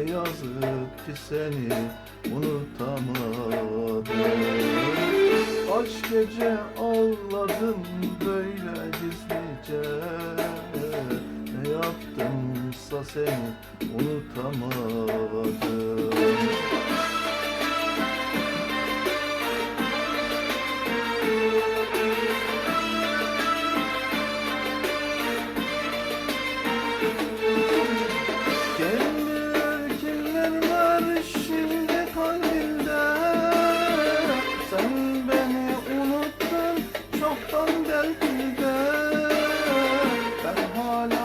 yazık ki seni unutamadım. Kaç gece ağladım böyle gizlice. Ne yaptımsa seni unutamadım عند البلدان فرحانة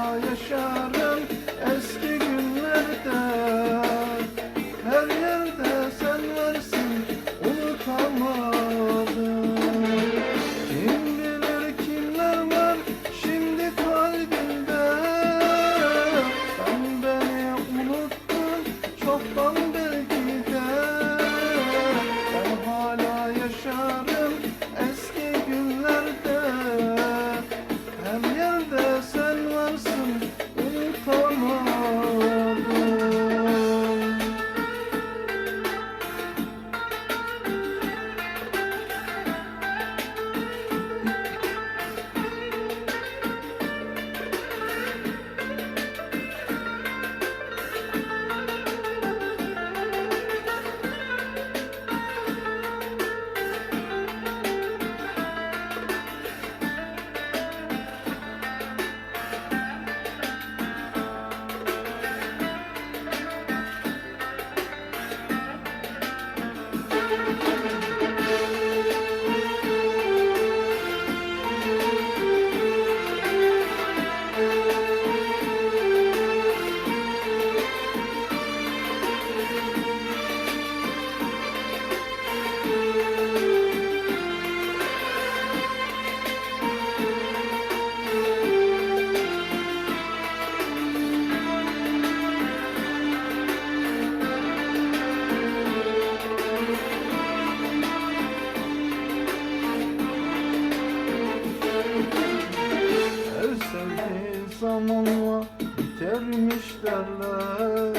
zamanla bitermiş derler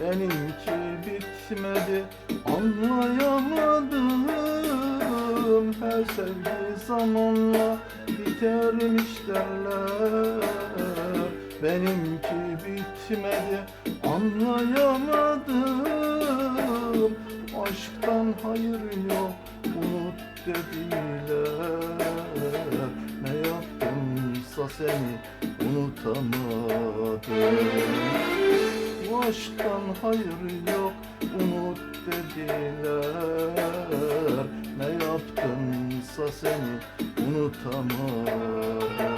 Benimki bitmedi. Anlayamadım Her sevdiği zamanla. Bitermiş derler Benimki bitmedi. Anlayamadım. Aşktan hayır yok unut dediler yaptımsa seni unutamadım. Bu aşktan hayır yok unut dediler. Ne yaptımsa seni unutamadım